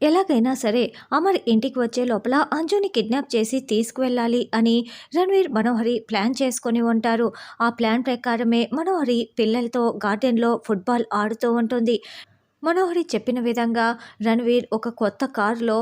ఎలాగైనా సరే అమర్ ఇంటికి వచ్చే లోపల అంజుని కిడ్నాప్ చేసి తీసుకువెళ్ళాలి అని రణవీర్ మనోహరి ప్లాన్ చేసుకొని ఉంటారు. ఆ ప్లాన్ ప్రకారమే మనోహరి పిల్లలతో గార్డెన్లో ఫుట్బాల్ ఆడుతూ ఉంటుంది. మనోహరి చెప్పిన విధంగా రణవీర్ ఒక కొత్త కారులో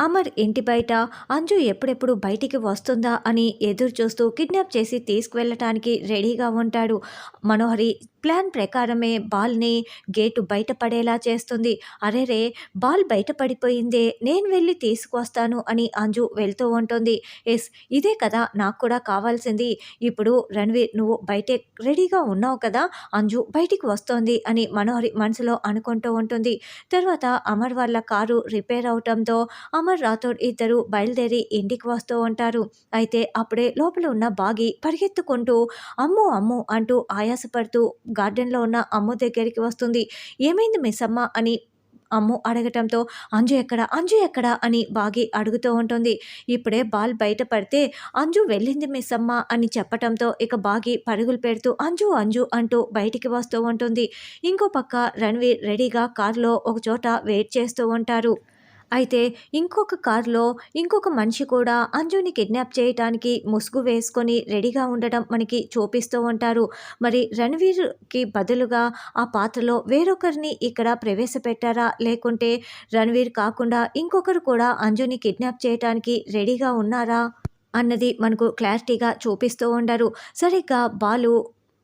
అమర్ ఇంటి బయట అంజు ఎప్పుడెప్పుడు బయటికి వస్తుందా అని ఎదురు చూస్తూ కిడ్నాప్ చేసి తీసుకువెళ్ళటానికి రెడీగా ఉంటాడు. మనోహరి ప్లాన్ ప్రకారమే బాల్ని గేటు బయటపడేలా చేస్తుంది. అరే రే బాల్ బయటపడిపోయిందే నేను వెళ్ళి తీసుకొస్తాను అని అంజు వెళ్తూ ఉంటుంది. ఎస్ ఇదే కదా నాకు కూడా కావాల్సింది. ఇప్పుడు రణ్వీర్ నువ్వు బయటే రెడీగా ఉన్నావు కదా అంజు బయటికి వస్తోంది అని మనోహరి మనసులో అనుకుంటూ ఉంటుంది. తర్వాత అమర్ వాళ్ళ కారు రిపేర్ అవటంతో అమర్ రాథోడ్ ఇద్దరు బయలుదేరి ఇంటికి వస్తూ ఉంటారు. అయితే అప్పుడే లోపల ఉన్న బాగి పరిగెత్తుకుంటూ అమ్ము అమ్ము అంటూ ఆయాసపడుతూ గార్డెన్లో ఉన్న అమ్ము దగ్గరికి వస్తుంది. ఏమైంది మిస్ అమ్మ అని అమ్ము అడగటంతో అంజు ఎక్కడ? అంజు ఎక్కడ? అని బాగి అడుగుతూ ఉంటుంది. ఇప్పుడే బాల్ బయట పడితే అంజు వెళ్ళింది మిస్ అమ్మ అని చెప్పటంతో ఇక బాగి పరుగులు పెడుతూ అంజు అంజు అంటూ బయటికి వస్తూ ఉంటుంది. ఇంకో పక్క రణ్వీర్ రెడీగా కారులో ఒక చోట వెయిట్ చేస్తూ ఉంటారు. అయితే ఇంకొక కారులో ఇంకొక మనిషి కూడా అంజుని కిడ్నాప్ చేయటానికి ముసుగు వేసుకొని రెడీగా ఉండటం మనకి చూపిస్తూ ఉంటారు. మరి రణవీర్కి బదులుగా ఆ పాత్రలో వేరొకరిని ఇక్కడ ప్రవేశపెట్టారా? లేకుంటే రణవీర్ కాకుండా ఇంకొకరు కూడా అంజుని కిడ్నాప్ చేయటానికి రెడీగా ఉన్నారా? అన్నది మనకు క్లారిటీగా చూపిస్తూ ఉండరు. సరిగ్గా బాలు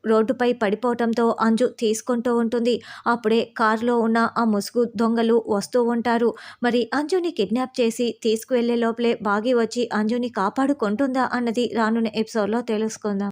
రోడ్డుపై పడిపోవటంతో అంజు తీసుకుంటూ ఉంటుంది. అప్పుడే కారులో ఉన్న ఆ ముసుగు దొంగలు వస్తూ ఉంటారు. మరి అంజుని కిడ్నాప్ చేసి తీసుకువెళ్ళే లోపలే బాగి వచ్చి అంజుని కాపాడుకుంటుందా అన్నది రానున్న ఎపిసోడ్లో తెలుసుకుందాం.